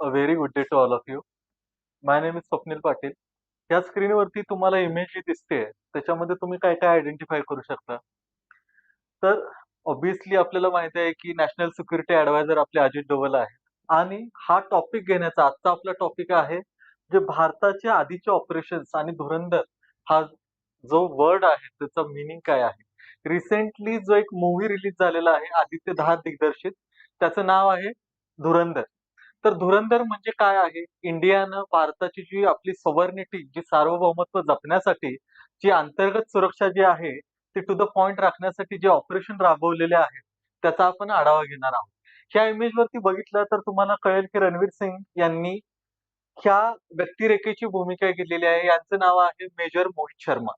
A very good day to all of you my name is Swapnil Patil. या स्क्रीनवरती तुम्हाला image जी दिसते त्याच्यामध्ये तुम्ही काय काय आयडेंटिफाय करू शकता? तर ऑब्विसली आपल्याला माहिती आहे की नॅशनल सिक्युरिटी ऍडवायझर आपले अजित डोवल आहे आणि हा टॉपिक घेण्याचा आजचा आपला टॉपिक आहे जे भारताचे आधीचे ऑपरेशन्स आणि धुरंधर हा जो वर्ड आहे त्याचा मिनिंग काय आहे? रिसेंटली जो एक मूवी रिलीज झालेला आहे आदित्य दहा दिग्दर्शित त्याचं नाव आहे धुरंधर. तर धुरंधर म्हणजे काय आहे? इंडियानं भारताची जी आपली सवर्निटी जी सार्वभौमत्व जपण्यासाठी जी अंतर्गत सुरक्षा जी आहे ती टू द पॉइंट राखण्यासाठी जे ऑपरेशन राबवलेले आहे त्याचा आपण आढावा घेणार आहोत. ह्या इमेज वरती बघितलं तर तुम्हाला कळेल की रणवीर सिंग यांनी ह्या व्यक्तिरेखेची भूमिका घेतलेली आहे. यांचं नाव आहे मेजर मोहित शर्मा.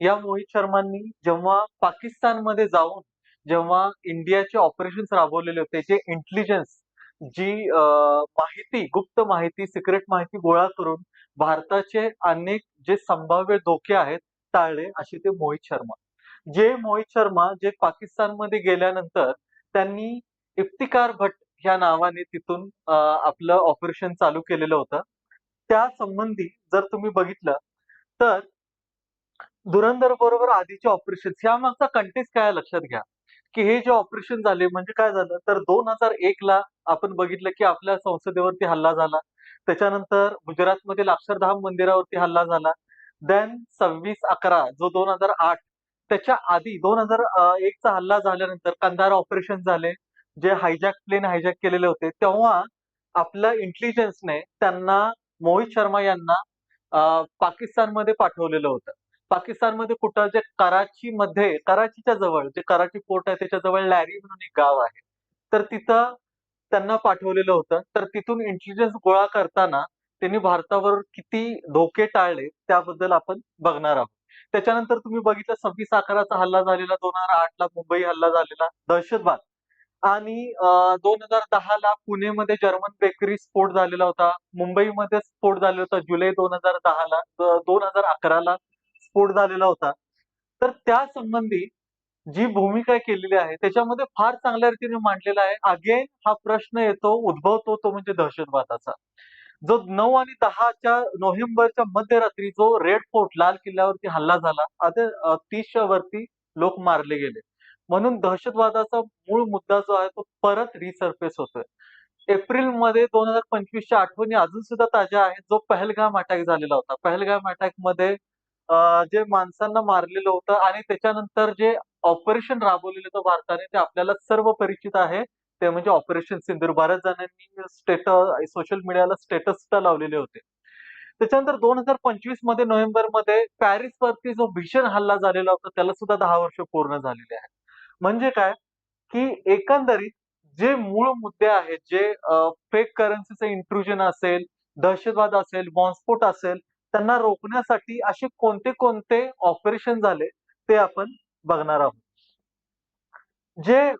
या मोहित शर्मांनी जेव्हा पाकिस्तानमध्ये जाऊन जेव्हा इंडियाचे ऑपरेशन्स राबवलेले होते जे इंटेलिजन्स जी माहिती गुप्त माहिती सिक्रेट माहिती गोळा करून भारताचे अनेक जे संभाव्य धोके आहेत टाळले असे ते मोहित शर्मा. जे मोहित शर्मा जे पाकिस्तानमध्ये गेल्यानंतर त्यांनी इफ्तिकार भट्ट ह्या नावाने तिथून आपलं ऑपरेशन चालू केलेलं होतं. त्या संबंधी जर तुम्ही बघितलं तर धुरंधर बरोबर आधीचे ऑपरेशन यामागचा कंटेस्ट काय लक्षात घ्या. की हे जे ऑपरेशन झाले म्हणजे काय झालं? तर दोन हजार एक ला आपण बघितलं की आपल्या संसदेवरती हल्ला झाला. त्याच्यानंतर गुजरातमधील अक्षरधाम मंदिरावरती हल्ला झाला. देन सव्वीस अकरा जो दोन हजार आठ त्याच्या आधी दोन हजार एक चा हल्ला झाल्यानंतर कंधार ऑपरेशन झाले. जे हायजॅक प्लेन हायजॅक केलेले होते तेव्हा आपल्या इंटेलिजन्सने त्यांना मोहित शर्मा यांना पाकिस्तानमध्ये पाठवलेलं होतं. पाकिस्तानमध्ये कुठं जे कराची मध्ये कराचीच्या जवळ जे कराची पोर्ट आहे त्याच्याजवळ लॅरी म्हणून एक गाव आहे. तर तिथं त्यांना पाठवलेलं होतं. तर तिथून इंटेलिजन्स गोळा करताना त्यांनी भारतावर किती धोके टाळले त्याबद्दल आपण बघणार आहोत. त्याच्यानंतर तुम्ही बघितलं सव्वीस अकराचा हल्ला झालेला दोन हजार आठ ला मुंबई हल्ला झालेला दहशतवाद. आणि दोन हजार दहा ला पुणेमध्ये जर्मन बेकरी स्फोट झालेला होता. मुंबईमध्ये स्फोट झालेला होता जुलै दोन हजार दहा ला दोन हजार अकरा ला स्फोट झालेला होता. तर त्या संबंधी जी भूमिका केलेली आहे त्याच्यामध्ये फार चांगल्या रीतीने मांडलेला आहे. अगेन हा प्रश्न येतो उद्भवतो तो म्हणजे दहशतवादाचा. जो नऊ आणि दहाच्या नोव्हेंबरच्या मध्यरात्री जो रेड फोर्ट लाल किल्ल्यावरती हल्ला झाला आता तीसच्या वरती लोक मारले गेले. म्हणून दहशतवादाचा मूळ मुद्दा जो आहे तो परत रिसर्फेस होतोय. एप्रिलमध्ये दोन हजार पंचवीसच्या आठवणी अजून सुद्धा ताज्या आहेत. जो पहलगाम अटॅक झालेला होता. पहलगाम अटॅकमध्ये जे माणसांना मारलेलं होतं आणि त्याच्यानंतर जे ऑपरेशन राबवलेलं होतं भारताने ते आपल्याला सर्व परिचित आहे. ते म्हणजे ऑपरेशन सिंदूर बऱ्याच जणांनी स्टेटस सोशल मीडियाला स्टेटस सुद्धा लावलेले होते. त्याच्यानंतर दोन हजार पंचवीसमध्ये नोव्हेंबरमध्ये पॅरिस वरती जो भीषण हल्ला झालेला होता त्याला सुद्धा दहा वर्ष पूर्ण झालेले आहेत. म्हणजे काय? की एकंदरीत जे मूळ मुद्दे आहेत जे फेक करन्सीचं इंट्रुजन असेल दहशतवाद असेल बॉम्बस्फोट असेल त्यांना रोखण्यासाठी असे कोणते कोणते ऑपरेशन झाले ते आपण बघणार आहोत. जे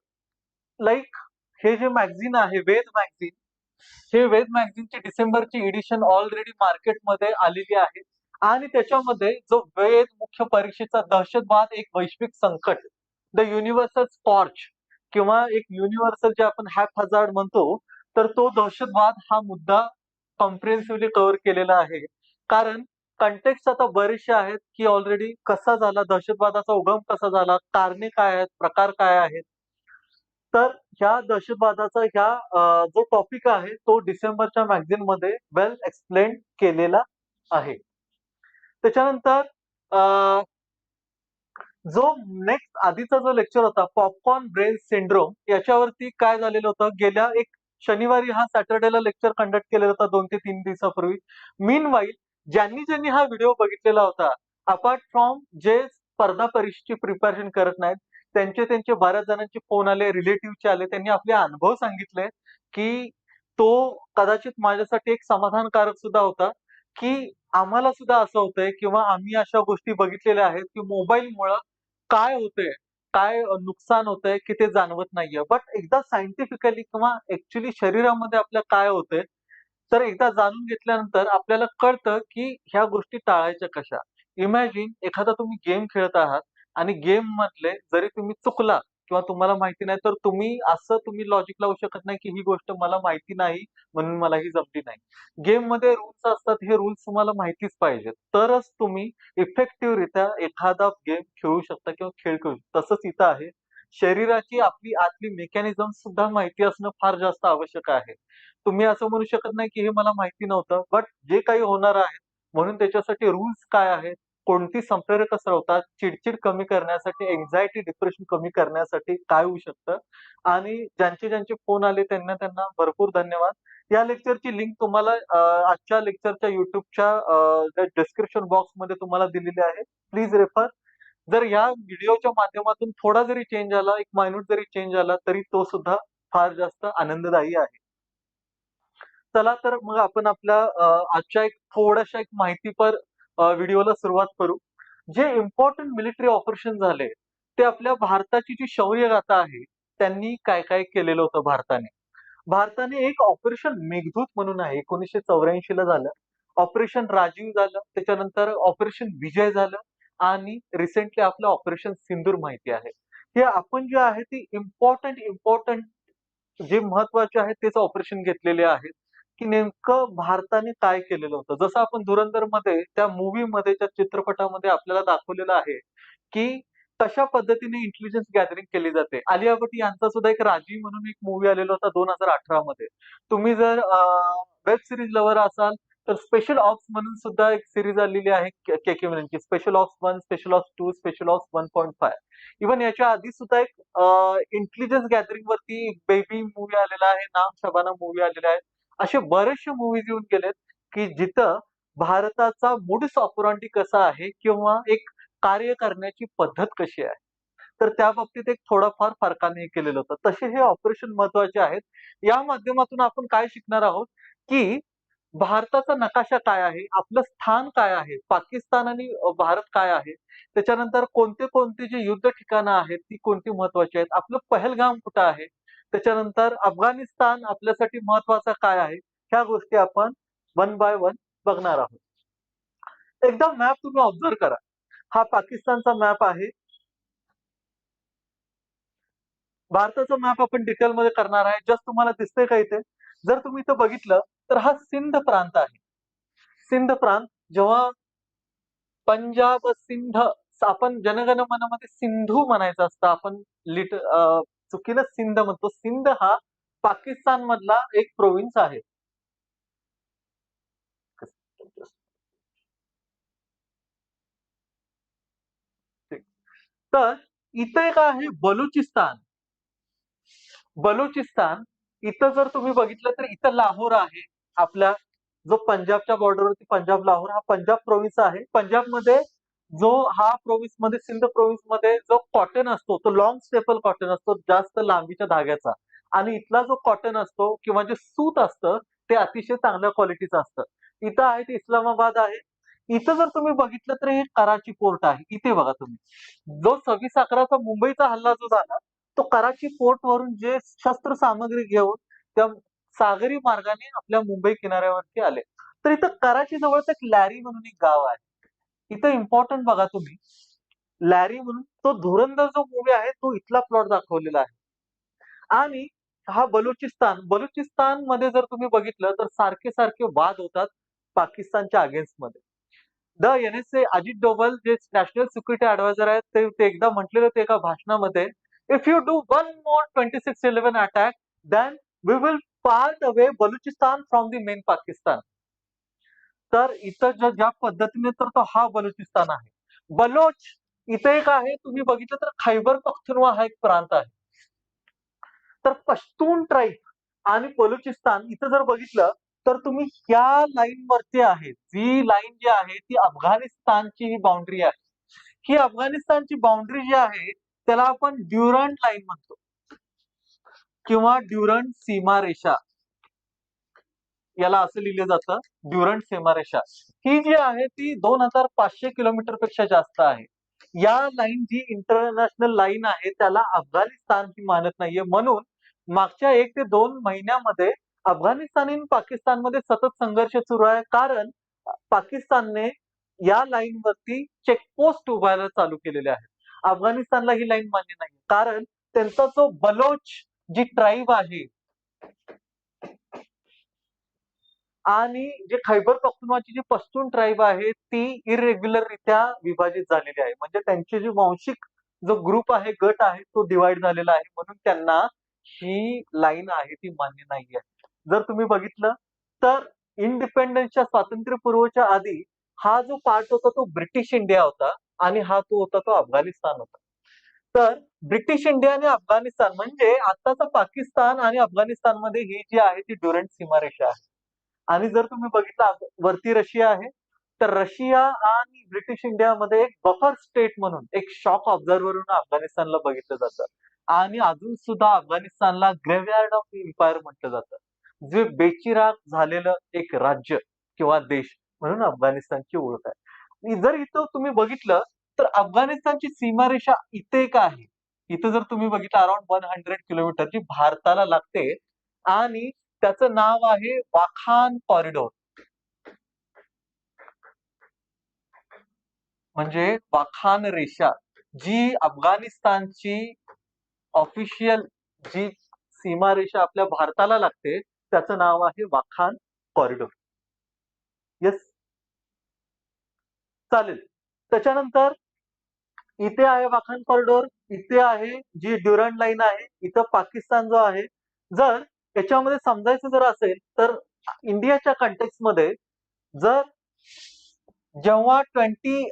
लाईक हे जे मॅगझिन आहे वेद मॅगझिन हे वेद मॅगझिनची डिसेंबरची एडिशन ऑलरेडी मार्केटमध्ये आलेली आहे. आणि त्याच्यामध्ये जो वेद मुख्य परीक्षेचा दहशतवाद एक वैश्विक संकट द युनिव्हर्सल स्कॉर्च किंवा एक युनिव्हर्सल जे आपण हॅप हजार्ड म्हणतो तर तो दहशतवाद हा मुद्दा कॉम्प्रिहेन्सिव्हली कव्हर केलेला आहे. कारण कंटेक्स्ट आता बरेचसे आहेत की ऑलरेडी कसा झाला दहशतवादाचा उगम कसा झाला कारणे काय आहेत प्रकार काय आहेत. तर ह्या दहशतवादाचा ह्या जो टॉपिक आहे तो डिसेंबरच्या मॅगझिनमध्ये वेल एक्सप्लेन केलेला आहे. त्याच्यानंतर जो नेक्स्ट आधीचा जो लेक्चर होता पॉपकॉर्न ब्रेन सिंड्रोम याच्यावरती काय झालेलं होतं गेल्या एक शनिवारी हा सॅटर्डेला लेक्चर कंडक्ट केलेला होता दोन ते तीन दिवसापूर्वी. मीन वाईल ज्यांनी ज्यांनी हा व्हिडिओ बघितलेला होता अपार्ट फ्रॉम जे स्पर्धा परीक्षेची प्रिपरेशन करत नाहीत त्यांचे त्यांचे बऱ्याच जणांचे फोन आले रिलेटिव्हचे आले त्यांनी आपले अनुभव सांगितले की तो कदाचित माझ्यासाठी एक समाधानकारक सुद्धा होता की आम्हाला सुद्धा असं होतंय किंवा आम्ही अशा गोष्टी बघितलेल्या आहेत की मोबाईलमुळं काय होतंय काय नुकसान होतंय की ते जाणवत नाहीये. बट एकदा सायंटिफिकली किंवा ऍक्च्युली शरीरामध्ये आपल्या काय होतंय तर एकदा जाणून घेतल्यानंतर आपल्याला कळतं की ह्या गोष्टी टाळायच्या कशा? इमॅजिन एखादा तुम्ही गेम खेळत आहात आणि गेम मधले जरी तुम्ही चुकला किंवा तुम्हाला माहिती नाही तर तुम्ही असं तुम्ही लॉजिक लावू शकत नाही की ही गोष्ट मला माहिती नाही म्हणून मला ही जमली नाही. गेममध्ये रूल्स असतात हे रूल्स तुम्हाला माहितीच पाहिजेत. तरच तुम्ही इफेक्टिव्ह रित्या एखादा गेम खेळू शकता किंवा खेळ खेळू तसंच इथं आहे. शरीराची आपली आतली मेकॅनिझम सुद्धा माहिती असणं फार जास्त आवश्यक आहे. तुम्ही असं म्हणू शकत नाही की हे मला माहिती नव्हतं बट जे काही होणार आहे म्हणून त्याच्यासाठी रूल्स काय आहेत कोणती संप्रेरक स्रवतात चिडचिड कमी करण्यासाठी एन्झायटी डिप्रेशन कमी करण्यासाठी काय होऊ शकतं? आणि ज्यांचे ज्यांचे फोन आले त्यांना त्यांना भरपूर धन्यवाद. या लेक्चरची लिंक तुम्हाला आजच्या लेक्चरच्या युट्यूबच्या डिस्क्रिप्शन बॉक्समध्ये तुम्हाला दिलेली आहे. प्लीज रेफर जर या व्हिडिओच्या माध्यमातून थोडा जरी चेंज आला एक मायन्यूट जरी चेंज आला तरी तो सुद्धा फार जास्त आनंददायी आहे. चला तर मग आपण आपल्या आजच्या एक थोड्याशा एक माहितीपर व्हिडिओला सुरुवात करू. जे इम्पॉर्टंट मिलिटरी ऑपरेशन झाले ते आपल्या भारताची जी शौर्य गाथा आहे त्यांनी काय काय केलेलं होतं भारताने? भारताने एक ऑपरेशन मेघदूत म्हणून आहे एकोणीसशे चौऱ्याऐंशी ला झालं. ऑपरेशन राजीव झालं त्याच्यानंतर ऑपरेशन विजय झालं. आणि रिसेंटली आपलं ऑपरेशन सिंदूर माहिती आहे. हे आपण जे आहे ती इम्पॉर्टंट इम्पॉर्टंट जे महत्त्वाचे आहेत तेच ऑपरेशन घेतलेले आहेत की नेमकं भारताने काय केलेलं होतं? जसं आपण धुरंधरमध्ये त्या मूवी मध्ये त्या चित्रपटामध्ये आपल्याला दाखवलेलं आहे की कशा पद्धतीने इंटेलिजन्स गॅदरिंग केली जाते. आलिया भट यांचा सुद्धा एक राजी म्हणून एक मूवी आलेला होता दोन हजार अठरा मध्ये तुम्ही जर वेब सिरीज लवर असाल तर स्पेशल ऑप्स म्हणून सुद्धा एक सिरीज आलेली आहे K K मिलनची special ops one special ops two special ops one point five even याच्या आधी सुद्धा एक इंटेलिजन्स गॅदरिंग वरती बेबी मूवी आलेला आहे. नाम शबाना मूवी आलेला आहे. असे बरेचसे मूवीज येऊन गेलेत की जिथं भारताचा मूडस ऑपरॉन्टी कसा आहे किंवा एक कार्य करण्याची पद्धत कशी आहे. तर त्या बाबतीत एक थोडाफार फरकाने केलेलं होतं. तसे हे ऑपरेशन महत्त्वाचे आहेत. या माध्यमातून आपण काय शिकणार आहोत की भारताचा नकाशा काय आहे? आपलं स्थान काय आहे? पाकिस्तान आणि भारत काय आहे? त्याच्यानंतर कोणते कोणते जे युद्ध ठिकाणं आहेत ती कोणती महत्वाची आहेत? आपलं पहलगाम कुठं आहे? त्याच्यानंतर अफगाणिस्तान आपल्यासाठी महत्त्वाचा काय आहे? ह्या गोष्टी आपण वन बाय वन बघणार आहोत. एकदा मॅप तुम्ही ऑब्झर्व करा. हा पाकिस्तानचा मॅप आहे. भारताचा मॅप आपण डिटेलमध्ये करणार आहे. जस्ट तुम्हाला दिसतंय का इथे? जर तुम्ही इथं बघितलं तर हा सिंध प्रांत आहे. सिंध प्रांत जेव्हा पंजाब सिंध आपण जनगण मनामध्ये सिंधू म्हणायचं असतं. आपण लिट चुकीनं सिंध म्हणतो. सिंध हा पाकिस्तान मधला एक प्रोव्हिन्स आहे. तर इथं एक आहे बलुचिस्तान. बलुचिस्तान इथं जर तुम्ही बघितलं तर इथं लाहोर आहे. आपल्या जो पंजाबच्या बॉर्डरवरती पंजाब लाहोर हा पंजाब प्रोव्हिन्स आहे. पंजाबमध्ये जो हा प्रोव्हिन्समध्ये सिंध प्रोव्हिन्समध्ये जो कॉटन असतो तो लॉंग स्टेपल कॉटन असतो जास्त लांबीच्या धाग्याचा. आणि इथला जो कॉटन असतो किंवा जे सूत असतं ते अतिशय चांगल्या क्वालिटीचं असतं. इथं आहे ते इस्लामाबाद आहे. इथं जर तुम्ही बघितलं तर हे कराची पोर्ट आहे. इथे बघा तुम्ही. जो सव्वीस अकराचा मुंबईचा हल्ला जो झाला तो कराची पोर्ट वरून जे शस्त्र सामग्री घेऊन त्या सागरी मार्गाने आपल्या मुंबई किनाऱ्यावरती आले. तर इथं कराची जवळच एक लॅरी म्हणून एक गाव आहे. इथं इम्पॉर्टंट बघा तुम्ही. लॅरी म्हणून तो धुरंधर जो मूवी आहे तो इथला प्लॉट दाखवलेला आहे. आणि हा बलुचिस्तान बलुचिस्तानमध्ये जर तुम्ही बघितलं तर सारखे सारखे वाद होतात पाकिस्तानच्या अगेन्स्टमध्ये. The N S A Ajit Doval जे नॅशनल सिक्युरिटी ऍडवायझर आहेत ते ते एकदा म्हटलेलं होते एका भाषणामध्ये if you do one more twenty six eleven attack then we will part away Balochistan from the main Pakistan. तर इथं ज्या ज्या पद्धतीने तर तो हा बलुचिस्तान आहे. बलोच इथे एक आहे तुम्ही बघितलं तर खैबर पख्तुनवा हा एक प्रांत आहे. तर पश्तून ट्राईब आणि बलुचिस्तान इथं जर बघितलं तर तुम्ही ह्या लाईन वरती आहे. जी लाईन जी आहे ती अफगाणिस्तानची ही बाउंड्री आहे. ही अफगाणिस्तानची बाउंड्री जी आहे त्याला आपण ड्युरंट लाईन म्हणतो. किंवा ड्युरंट सीमारेषा. याला असं लिहिलं जातं ड्युरंट सीमारेषा. ही जी आहे ती दोन हजार पाचशे किलोमीटरपेक्षा जास्त आहे. या लाईन जी इंटरनॅशनल लाईन आहे त्याला अफगाणिस्तान ही मानत नाहीये. म्हणून मागच्या एक ते दोन महिन्यामध्ये अफगाणिस्तान आणि पाकिस्तानमध्ये सतत संघर्ष सुरू आहे. कारण पाकिस्तानने या लाईनवरती चेकपोस्ट उभारायला चालू केलेले आहेत अफगाणिस्तानला ही लाईन मान्य नाही कारण त्यांचा जो बलोच जी ट्राईब आहे. आणि जे खैबर पख्तुनवाची जी पश्तून ट्राईब आहे ती इरेग्युलर रित्या विभाजित झालेली आहे. म्हणजे त्यांचे जे वांशिक जो ग्रुप आहे गट आहे तो डिवाइड झालेला आहे. म्हणून त्यांना ही लाईन आहे ती मान्य नाही आहे जर तुम्ही बघितलं तर इंडिपेंडन्सच्या स्वातंत्र्यपूर्वच्या आधी हा जो पार्ट होता तो ब्रिटिश इंडिया होता आणि हा तो होता तो अफगाणिस्तान होता. तर ब्रिटिश इंडिया आणि अफगाणिस्तान म्हणजे आताचा पाकिस्तान आणि अफगाणिस्तानमध्ये ही जी आहे ती ड्युरंट सीमारेषा आहे. आणि जर तुम्ही बघितलं वरती रशिया आहे तर रशिया आणि ब्रिटिश इंडियामध्ये एक बफर स्टेट म्हणून एक शॉक ऑब्झर्व्हर म्हणून अफगाणिस्तानला बघितलं जातं. आणि अजून सुद्धा अफगाणिस्तानला ग्रेव्हयार्ड ऑफ एम्पायर म्हटलं जातं. जे बेचिराग झालेलं एक राज्य किंवा देश म्हणून अफगाणिस्तानची ओळख आहे. जर इथं तुम्ही बघितलं तर अफगाणिस्तानची सीमारेषा इथे एक आहे. इथं जर तुम्ही बघितलं अराउंड वन हंड्रेड किलोमीटर जी भारताला लागते आणि त्याचं नाव आहे वाखान कॉरिडॉर म्हणजे वाखान रेषा जी अफगाणिस्तानची ऑफिशियल जी सीमारेषा आपल्या भारताला लागते त्याचं नाव आहे वाखान कॉरिडॉर येस चालेल. त्याच्यानंतर इथे आहे वाखान कॉरिडॉर इथे आहे जी ड्युरंट लाईन आहे इथं पाकिस्तान जो आहे. जर याच्यामध्ये समजायचं जर असेल तर इंडियाच्या कंटेक्समध्ये जर जेव्हा twenty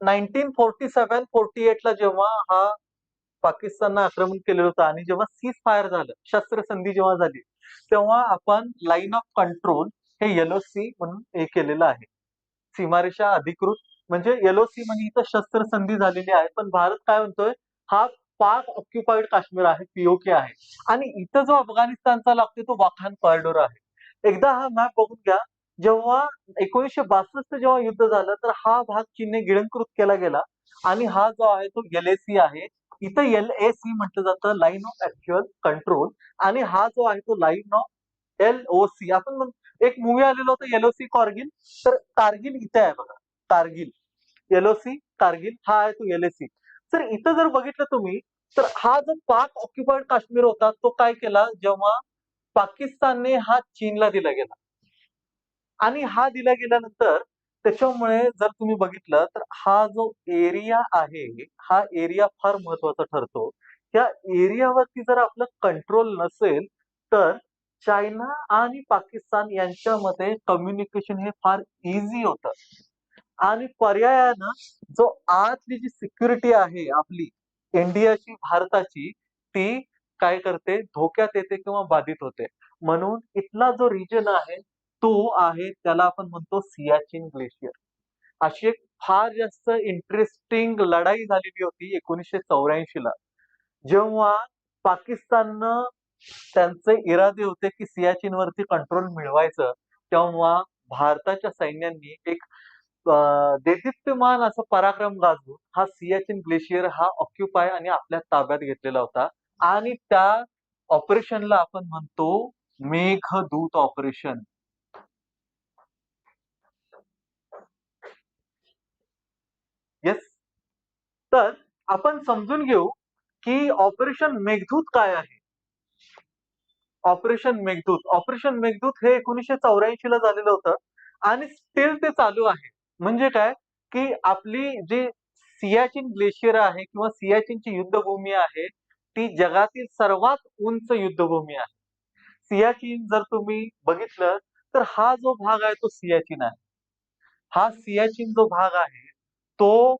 nineteen forty seven forty eight ला जेव्हा हा पाकिस्ताननं आक्रमण केलेलं होतं आणि जेव्हा सीज फायर झालं शस्त्रसंधी जेव्हा झाली तेव्हा आपण लाईन ऑफ कंट्रोल हे येलो सी म्हणून हे केलेलं आहे. सीमारेषा अधिकृत म्हणजे एलओसी म्हणजे इथं शस्त्रसंधी झालेली आहे. पण भारत काय म्हणतोय? हा पाक ऑक्युपाईड काश्मीर आहे पीओके आहे. आणि इथं जो अफगाणिस्तानचा लागतो तो वाखान कॉरिडोर आहे. एकदा हा मॅप बघून घ्या. जेव्हा एकोणीसशे बासष्ट जेव्हा युद्ध झालं तर हा भाग चीनने गिळंकृत केला गेला. आणि हा जो आहे तो एल आहे. इथं एल ए सी म्हटलं जातं लाईन ऑफ ऍक्च्युअल कंट्रोल आणि हा जो आहे तो line of L O C आपण एक मूवी आलेला होता एल ओ सी कारगिल. तर कारगिल इथे आहे बघा. Kargil L O C Kargil हा आहे तो एल तर इथं जर बघितलं तुम्ही तर हा जो पाक ऑक्युपाईड काश्मीर होता तो काय केला? जेव्हा पाकिस्तानने हा चीनला दिला गेला. आणि हा दिला गेल्यानंतर त्याच्यामुळे जर तुम्ही बघितलं तर हा जो एरिया आहे हा एरिया फार महत्त्वाचा ठरतो. या एरियावरती जर आपलं कंट्रोल नसेल तर चायना आणि पाकिस्तान यांच्यामध्ये कम्युनिकेशन हे फार इझी होतं. आणि पर्यायानं जो आतली जी सिक्युरिटी आहे आपली इंडियाची भारताची ती काय करते? धोक्यात येते किंवा बाधित होते. म्हणून इथला जो रिजन आहे तो आहे त्याला आपण म्हणतो सियाचिन ग्लेशियर. अशी एक फार जास्त इंटरेस्टिंग लढाई झालेली होती एकोणीसशे चौऱ्याऐंशी ला. जेव्हा पाकिस्ताननं त्यांचे इरादे होते की सियाचिन वरती कंट्रोल मिळवायचं तेव्हा भारताच्या सैन्यांनी एक देदीप्यमान असं पराक्रम गाजवून हा सियाचिन ग्लेशियर हा ऑक्युपाय आणि आपल्या ताब्यात घेतलेला होता. आणि त्या ऑपरेशनला आपण म्हणतो मेघदूत ऑपरेशन येस तर आपण समजून घेऊ की ऑपरेशन मेघदूत काय आहे? ऑपरेशन मेघदूत. ऑपरेशन मेघदूत हे एकोणीसशे चौऱ्याऐंशी ला झालेलं होतं आणि स्टील ते चालू आहे. म्हणजे काय? की आपली जी सियाचिन ग्लेशियर आहे किंवा सियाचिनची युद्धभूमी आहे ती जगातील सर्वात उंच युद्धभूमी आहे. सियाचिन जर तुम्ही बघितलं तर हा जो भाग आहे तो सियाचिन आहे. हा सियाचिन जो भाग आहे तो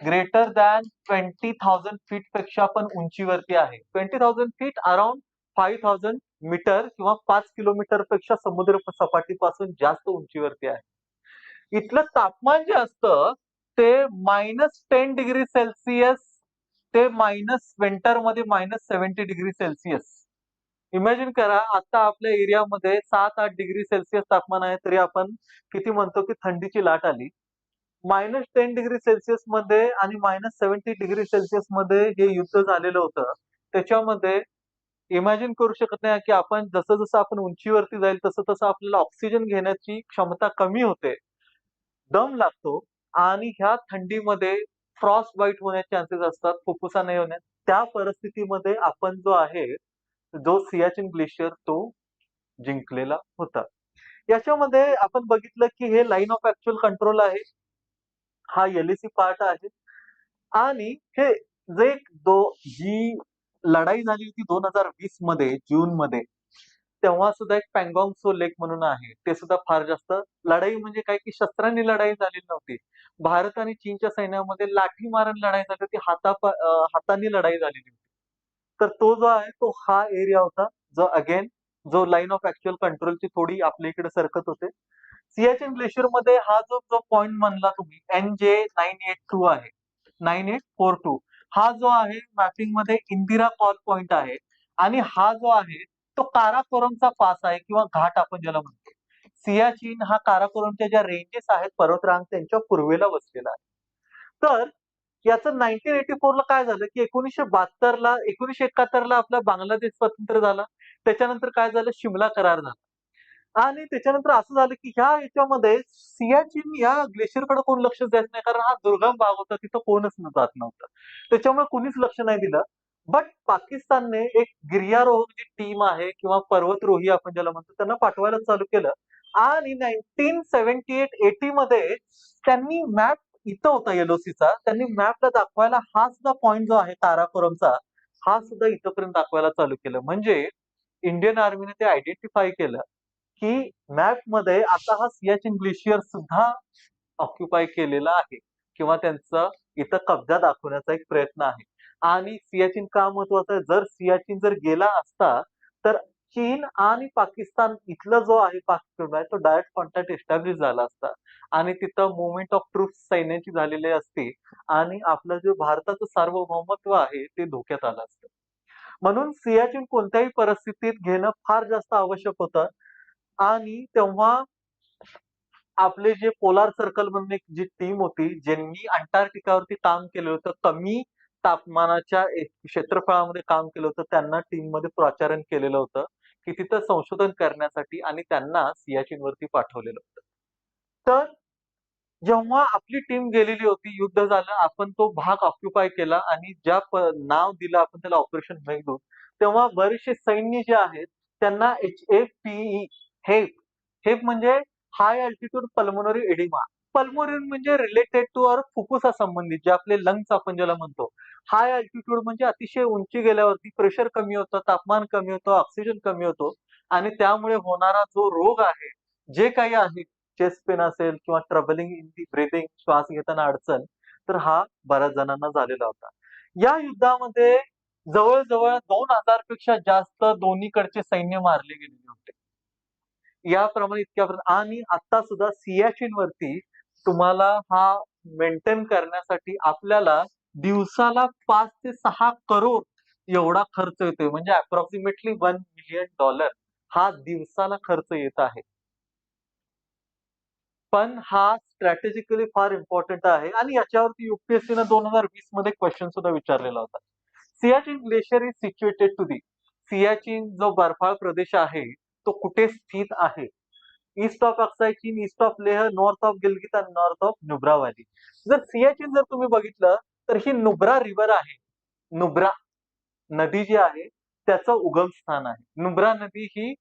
ग्रेटर दॅन ट्वेंटी थाउजंड फीटपेक्षा पण उंचीवरती आहे. Twenty thousand feet around five thousand metre किंवा पाच किलोमीटरपेक्षा समुद्र सपाटीपासून जास्त उंचीवरती आहे. इथलं तापमान जे असतं ते मायनस टेन डिग्री सेल्सिअस ते minus विंटरमध्ये minus seventy degree Celsius imagine करा आता आपल्या एरियामध्ये सात आठ डिग्री सेल्सिअस तापमान आहे तरी आपण किती म्हणतो की थंडीची लाट आली. मायनस टेन डिग्री सेल्सिअसमध्ये आणि मायनस सेव्हन्टी डिग्री सेल्सिअसमध्ये हे युद्ध झालेलं होतं. त्याच्यामध्ये इमॅजिन करू शकत नाही की आपण जसं जसं आपण उंचीवरती जाईल तसं तसं आपल्याला ऑक्सिजन घेण्याची क्षमता कमी होते. दम लागतो आणि ह्या थंडीमध्ये फ्रॉस्ट वाईट होण्याचे चान्सेस असतात फुफ्फुसा नाही होण्यात त्या परिस्थितीमध्ये आपण जो आहे जो सियाचिन ग्लेशियर तो जिंकलेला होता. याच्यामध्ये आपण बघितलं की हे लाईन ऑफ ऍक्च्युअल कंट्रोल आहे. हा एलएसी पार्ट आहे. आणि हे जे दो जी लढाई झाली होती दोन हजार वीसमध्ये जून मध्ये तेव्हा सुद्धा एक पँगॉंग सो लेक म्हणून आहे. ते सुद्धा फार जास्त लढाई म्हणजे काय की शस्त्रांनी लढाई झालेली नव्हती. भारत आणि चीनच्या सैन्यामध्ये लाठी मारण लढाई झाली होती हाता हातांनी लढाई झालेली होती. तर तो जो आहे तो हा एरिया होता जो अगेन जो लाईन ऑफ ऍक्च्युअल कंट्रोलची थोडी आपल्या इकडे सरकत होते. सियाचिन ग्लेशियरमध्ये हा जो जो पॉइंट म्हणला तुम्ही N J nine eight two आहे. नाईन एट फोर टू हा जो आहे मॅपिंगमध्ये इंदिरा कॉल पॉइंट आहे. आणि हा जो आहे तो काराकोरमचा पास आहे किंवा घाट आपण ज्याला म्हणतो. सियाचीन हा काराकोरमच्या ज्या रेंजेस आहेत पर्वतरांग त्यांच्या पूर्वेला वसलेला आहे. तर याचं नाईन्टीन एटी फोरला काय झालं की एकोणीसशे बहात्तरला एकोणीसशे एकाहत्तरला आपला बांगलादेश स्वतंत्र झाला. त्याच्यानंतर काय झालं? शिमला करार झाला. आणि त्याच्यानंतर असं झालं की ह्या याच्यामध्ये सियाचीन या ग्लेशियरकडे कोण लक्ष देत नाही? कारण हा दुर्गम भाग होता तिथं कोणच जात नव्हतं. त्याच्यामुळे कुणीच लक्ष नाही दिलं. बट पाकिस्तानने एक गिर्यारोहक जी टीम आहे किंवा पर्वतरोही आपण ज्याला म्हणतो त्यांना पाठवायला चालू केलं. आणि नाईन्टीन सेव्हन्टी एट एटी मध्ये त्यांनी मॅप इथं होता एलओसीचा. त्यांनी मॅपला दाखवायला हा सुद्धा पॉईंट जो आहे ताराकोरमचा हा सुद्धा इथंपर्यंत दाखवायला चालू केलं. म्हणजे इंडियन आर्मीने ते आयडेंटिफाय केलं की मॅपमध्ये आता हा सियाचिन ग्लेशियर सुद्धा ऑक्युपाय केलेला आहे. किंवा त्यांचा इथं कब्जा दाखवण्याचा एक प्रयत्न आहे. आणि सियाचीन का महत्वाचं आहे? जर सियाचीन जर गेला असता तर चीन आणि पाकिस्तान इथला जो आहे पाकिस्तान आहे तो डायरेक्ट कॉन्टॅक्ट एस्टॅब्लिश झाला असता. आणि तिथं मुवमेंट ऑफ ट्रूप सैन्याची झालेली असते आणि आपलं जे भारताचं सार्वभौमत्व आहे ते धोक्यात आलं असतं. म्हणून सियाचीन कोणत्याही परिस्थितीत घेणं फार जास्त आवश्यक होतं. आणि तेव्हा आपले जे पोलार सर्कल म्हणून एक जी टीम होती ज्यांनी अंटार्क्टिकावरती काम केलं होतं कमी तापमानाच्या क्षेत्रफळामध्ये काम केलं होतं. त्यांना टीममध्ये प्राचारण केलेलं होतं की तिथं संशोधन करण्यासाठी आणि त्यांना सियाचीन वरती पाठवलेलं होतं. तर जेव्हा आपली टीम गेलेली होती युद्ध झालं आपण तो भाग ऑक्युपाय केला आणि ज्या नाव दिलं आपण त्याला ऑपरेशन मेघदूत तेव्हा बरेचसे सैन्य जे आहेत त्यांना H F P E HAPE HAPE म्हणजे high altitude pulmonary oedema pulmonary म्हणजे रिलेटेड टू अर फुफ्फुसा संबंधित जे आपले लंग्स आपण ज्याला म्हणतो. हाय अल्टिट्यूड म्हणजे अतिशय उंची गेल्यावरती प्रेशर कमी होतं तापमान कमी होतं ऑक्सिजन कमी होतो. आणि त्यामुळे होणारा जो रोग आहे जे काही आहे चेस्ट पेन असेल किंवा ट्रबलिंग इन दी ब्रिदिंग श्वास घेताना अडचण तर हा बऱ्याच जणांना झालेला होता. या युद्धामध्ये जवळजवळ दोन हजारपेक्षा जास्त दोन्हीकडचे सैन्य मारले गेलेले होते. याप्रमाणे इतक्या आणि आता सुद्धा सियाचिन वरती तुम्हाला हा मेंटेन करण्यासाठी आपल्याला दिवसाला पाच ते सहा करोड एवढा खर्च येतोय. म्हणजे अप्रॉक्सिमेटली वन मिलियन डॉलर हा दिवसाला खर्च येत आहे. पण हा स्ट्रॅटेजिकली फार इम्पॉर्टंट आहे. आणि याच्यावरती युपीएससी न दोन हजार वीसमध्ये क्वेश्चन सुद्धा विचारलेला होता. Siachen glacier is situated to the Siachen जो बर्फाळ प्रदेश आहे तो कुठे स्थित आहे? East of अक्सायचीन east of Leh north of Gilgit आणि नॉर्थ ऑफ नुब्रा व्हॅली जर सियाचीन जर तुम्ही बघितलं तर ही नुब्रा रिव्हर आहे. नुब्रा नदी जी आहे त्याचं उगम स्थान आहे. नुब्रा नदी ही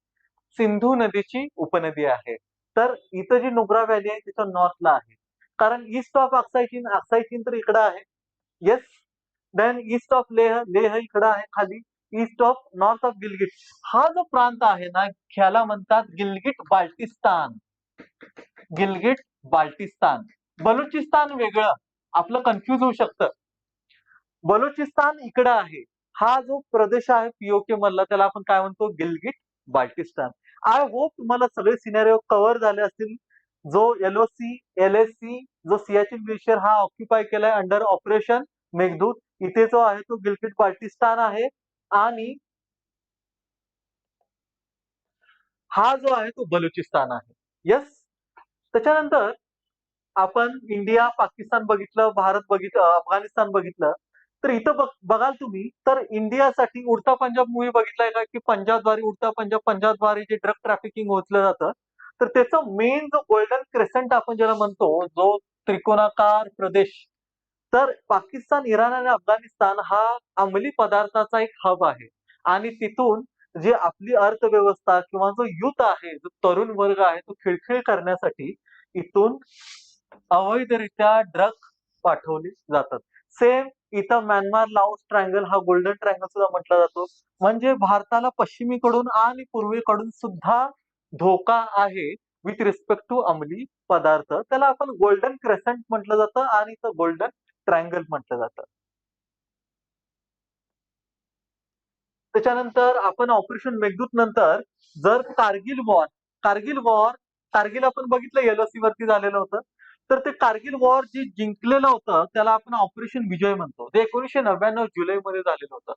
सिंधू नदीची उपनदी आहे. तर इथं जी नुब्रा व्हॅली आहे तिथं नॉर्थला आहे. कारण ईस्ट ऑफ अक्सायचीन अक्सायचीन तर इकडं आहे. Yes then east of Leh Leh इकडं आहे खाली. East of north of Gilgit हा जो प्रांत आहे ना ह्याला म्हणतात गिलगिट बाल्टिस्तान. गिलगिट बाल्टिस्तान. बलुचिस्तान वेगळं. आपलं कन्फ्युज होऊ शकतं. बलुचिस्तान इकडं आहे. हा जो प्रदेश आहे पीओके मधला त्याला आपण काय म्हणतो? गिलगिट बाल्टिस्तान. आय होप तुम्हाला सगळे सिनेरिओ कव्हर झाले असतील. जो एलओसी एल एस सी जो सियाचिन ग्लेशियर हा ऑक्युपाय केलाय अंडर ऑपरेशन मेघदूत. इथे जो आहे तो गिलगिट बाल्टिस्तान आहे. आणि हा जो आहे तो बलुचिस्तान आहे. येस त्याच्यानंतर आपण इंडिया पाकिस्तान बघितलं भारत बघितलं अफगाणिस्तान बघितलं. तर इथं बघ बघाल तुम्ही तर इंडियासाठी उडता पंजाब मूवी बघितलाय का? की पंजाबद्वारे उडता पंजाब पंजाबद्वारे जे ड्रग ट्रॅफिकिंग होतलं जातं तर त्याचं मेन जो गोल्डन क्रेसेंट आपण ज्याला म्हणतो जो त्रिकोणाकार प्रदेश तर पाकिस्तान, इराण आणि अफगाणिस्तान हा अंमली पदार्थाचा एक हब आहे आणि तिथून जे आपली अर्थव्यवस्था किंवा जो युथ आहे, जो तरुण वर्ग आहे, तो खिळखिळ करण्यासाठी इथून अवैधरित्या ड्रग पाठवले जातात. सेम इथं म्यानमार लाओस ट्रायंगल हा गोल्डन ट्रायंगल सुद्धा म्हटला जातो. म्हणजे भारताला पश्चिमेकडून आणि पूर्वेकडून सुद्धा धोका आहे विथ रिस्पेक्ट टू अंमली पदार्थ. त्याला आपण गोल्डन क्रेसेंट म्हटलं जातं आणि इथं गोल्डन ट्रायंगल म्हटलं जातं. त्याच्यानंतर आपण ऑपरेशन मेघदूत नंतर जर कारगिल वॉर कारगिल वॉर कारगिल आपण बघितलं एलओसी वरती झालेलं होतं. तर ते कारगिल वॉर जे जिंकलेलं होतं त्याला आपण ऑपरेशन विजय म्हणतो. ते 1999 जुलैमध्ये झालेलं होतं.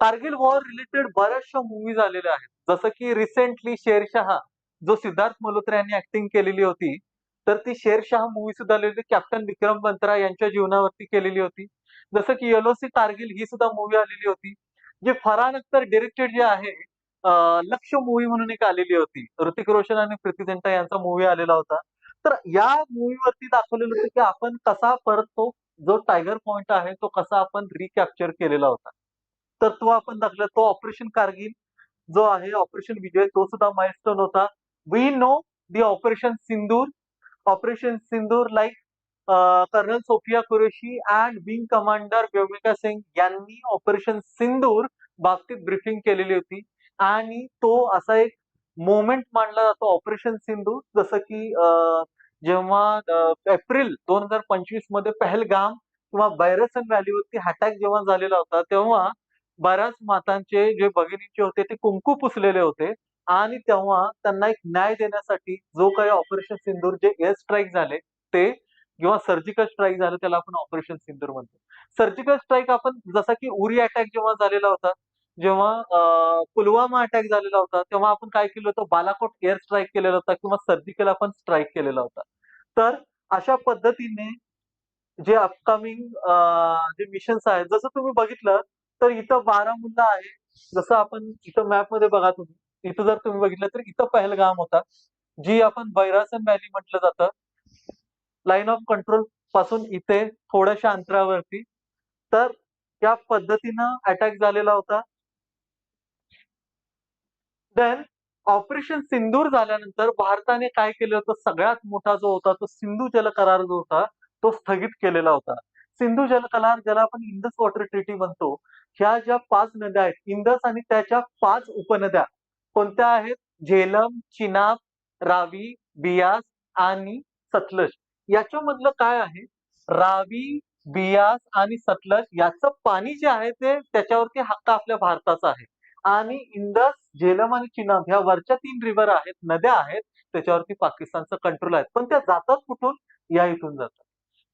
कारगिल वॉर रिलेटेड बऱ्याचशा मूवी आलेल्या आहेत. जसं की रिसेंटली शेरशहा जो सिद्धार्थ मल्होत्रा यांनी ऍक्टिंग केलेली होती. तर ती शेरशाह मूवी सुद्धा आलेली होती. कॅप्टन विक्रम बंत्रा यांच्या जीवनावरती केलेली होती. जसं की एलओसी कारगिल ही सुद्धा मूवी आलेली होती. जे फरहान अख्तर डिरेक्टेड जे आहे लक्ष लक्ष्य म्हणून एक आलेली होती. ऋतिक रोशन आणि प्रीती झिंटा यांचा मूव्ही आलेला होता. तर या मूव्हीवरती दाखवलेलं होतं की आपण कसा परत तो जो टायगर पॉइंट आहे तो कसा आपण रिकॅप्चर केलेला होता. तर तो आपण दाखला तो ऑपरेशन कारगिल जो आहे ऑपरेशन विजय तो सुद्धा माइलस्टोन होता. We know the operation Sindoor. Operation Sindoor like colonel Sofiya Qureshi and wing commander Vyomika Singh यांनी ऑपरेशन सिंदूर बाबतीत ब्रीफिंग केलेली होती. आणि तो असा एक मोमेंट मानला जातो ऑपरेशन सिंधू जसं की जेव्हा एप्रिल दोन हजार पंचवीसमध्ये पहलगाम किंवा बैरसन व्हॅलीवरती अटॅक जेव्हा झालेला होता तेव्हा बऱ्याच मातांचे जे भगिनींचे होते ते कुंकू पुसलेले होते. आणि तेव्हा त्यांना एक न्याय देण्यासाठी जो काही ऑपरेशन सिंदूर जे एअर स्ट्राईक झाले ते किंवा सर्जिकल स्ट्राईक झालं त्याला आपण ऑपरेशन सिंदूर म्हणतो. सर्जिकल स्ट्राईक आपण जसा की उरी अटॅक जेव्हा झालेला होता, जेव्हा पुलवामा अटॅक झालेला होता, तेव्हा आपण काय केलं होतं बालाकोट एअर स्ट्राईक केलेला होता किंवा सर्जिकल आपण स्ट्राईक केलेला होता. तर अशा पद्धतीने जे अपकमिंग जे मिशन्स आहेत जसं तुम्ही बघितलं तर इथं बारामुल्ला आहे. जसं आपण इथं मॅपमध्ये बघा तुम्ही. इथं जर तुम्ही बघितलं तर इथं पहलगाम होता. जी आपण बैरासन व्हॅली म्हटलं जातं. लाईन ऑफ कंट्रोलपासून इथे थोड्याशा अंतरावरती. तर त्या पद्धतीनं अटॅक झालेला होता. देन ऑपरेशन सिंदूर झाल्यानंतर भारताने काय केलं होतं सगळ्यात मोठा जो होता तो सिंधू जल करार जो होता तो स्थगित केलेला होता. सिंधू जल करार ज्याला आपण इंदस वॉटर ट्रीटी म्हणतो. ह्या ज्या पाच नद्या आहेत, इंदस आणि त्याच्या पाच उपनद्या कोणत्या आहेत? झेलम, चिनाब, रावी, बियास आणि सतलज. याच्यामधलं काय आहे? रावी, बियास आणि सतलज याचं पाणी जे आहे ते त्याच्यावरती हक्क आपल्या भारताचा आहे. आणि इंडस, झेलम आणि चिनाब ह्या वरच्या तीन रिव्हर आहेत, नद्या आहेत, त्याच्यावरती पाकिस्तानचं कंट्रोल आहे. पण त्या जातात कुठून? या इथून जातात.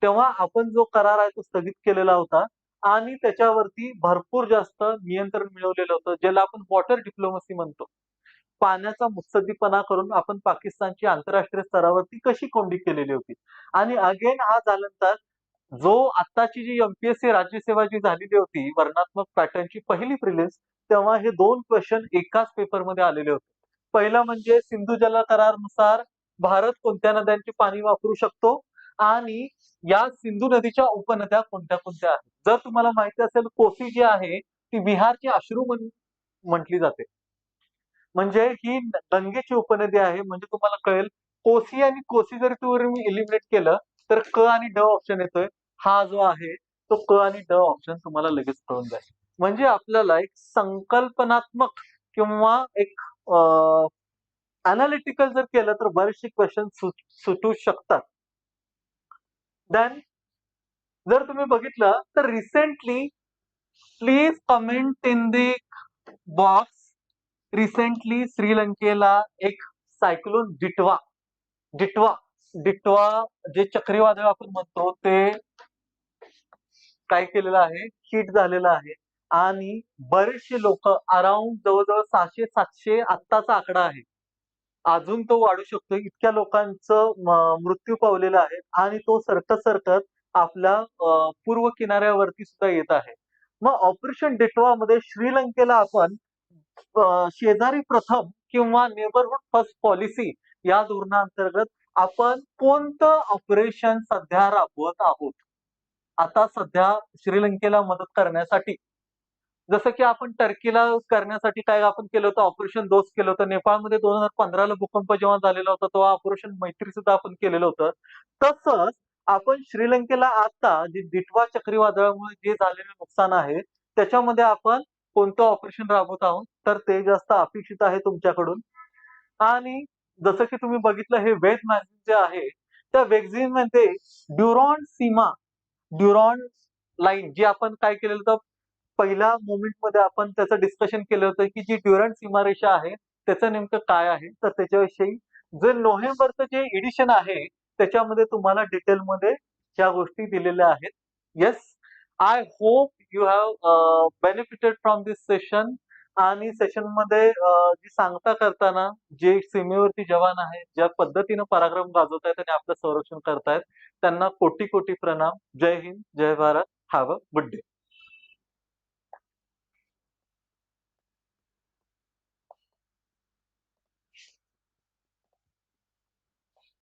तेव्हा आपण जो करार आहे तो स्थगित केलेला होता आणि त्याच्यावरती भरपूर जास्त नियंत्रण मिळवलेलं होतं, ज्याला आपण वॉटर डिप्लोमसी म्हणतो. पाण्याचा मुत्सद्दीपणा करून आपण पाकिस्तानची आंतरराष्ट्रीय स्तरावरती कशी कोंडी केलेली होती. आणि अगेन हा झाल्यानंतर जो आत्ताची जी एमपीएससी राज्यसेवा जी झालेली होती वर्णात्मक पॅटर्नची पहिली प्रिलिम्स तेव्हा हे दोन क्वेश्चन एकाच पेपरमध्ये आलेले होते. पहिला म्हणजे सिंधू जल करारानुसार भारत कोणत्या नद्यांचे पाणी वापरू शकतो आणि या सिंधू नदीच्या उपनद्या कोणत्या-कोणत्या आहेत. जर तुम्हाला माहिती असेल कोसी जी आहे ती बिहारची अश्रू म्हणून म्हटली जाते. म्हणजे ही गंगेची उपनदी आहे म्हणजे तुम्हाला कळेल कोसी आणि कोसी जर तुम्ही इलिमिनेट केलं तर क आणि ड ऑप्शन येतोय. हा जो आहे तो क आणि ड ऑप्शन तुम्हाला लगेच कळून जाईल. म्हणजे आपल्याला एक संकल्पनात्मक किंवा एक अ, जर केलं तर बरेचसे क्वेश्चन सुटू शकतात. देन जर तुम्ही बघितलं तर recently please comment in the box recently श्रीलंकेला एक सायक्लोन डिटवा डिटवा डिटवा जे चक्रीवादळ आपण म्हणतो ते काय केलेलं आहे हिट झालेलं आहे आणि बरेचसे लोक अराउंड जवळजवळ सहाशे सातशे आत्ताचा आकडा आहे. अजून तो वाढू शकतो. इतक्या लोकांचं मृत्यू पावलेला आहे आणि तो सरकत-सरकत आपल्या पूर्व किनाऱ्यावरती सुद्धा येत आहे. मग ऑपरेशन डिटवामध्ये श्रीलंकेला आपण शेजारी प्रथम किंवा नेबरहूड फर्स्ट पॉलिसी या धोरणाअंतर्गत आपण कोणतं ऑपरेशन सध्या राबवत आहोत? आता सध्या श्रीलंकेला मदत करण्यासाठी. जसं की आपण टर्कीला करण्यासाठी काय आपण केलं होतं? ऑपरेशन दोस्त केलं होतं. नेपाळमध्ये दोन हजार पंधराला भूकंप जेव्हा झालेला होता तेव्हा ऑपरेशन मैत्री सुद्धा आपण केलेलं होतं. तसंच आपण श्रीलंकेला आता जे दिटवा चक्रीवादळामुळे जे झालेलं नुकसान आहे त्याच्यामध्ये आपण कोणतं ऑपरेशन राबवत आहोत तर ते जास्त अपेक्षित आहे तुमच्याकडून. आणि जसं की तुम्ही बघितलं हे वेज मॅगझिन जे आहे त्या वेगझिनमध्ये ड्युरॉन सीमा ड्युरॉन लाईन जी आपण काय केलेलं होतं पहिल्या मोमेंटमध्ये आपण त्याचं डिस्कशन केलं होतं की जी ड्युरंट सीमारेषा आहे त्याचं नेमकं काय आहे? तर त्याच्याविषयी जे नोव्हेंबरचं जे एडिशन आहे त्याच्यामध्ये तुम्हाला डिटेलमध्ये ह्या गोष्टी दिलेल्या आहेत. Yes I hope you have benefited from this session आणि सेशनमध्ये uh, जी सांगता करताना जे सीमेवरती जवान आहेत ज्या पद्धतीनं पराक्रम गाजवत आहेत आणि आपलं संरक्षण करतायत त्यांना कोटी कोटी प्रणाम. जय हिंद जय Bharat. Have a good day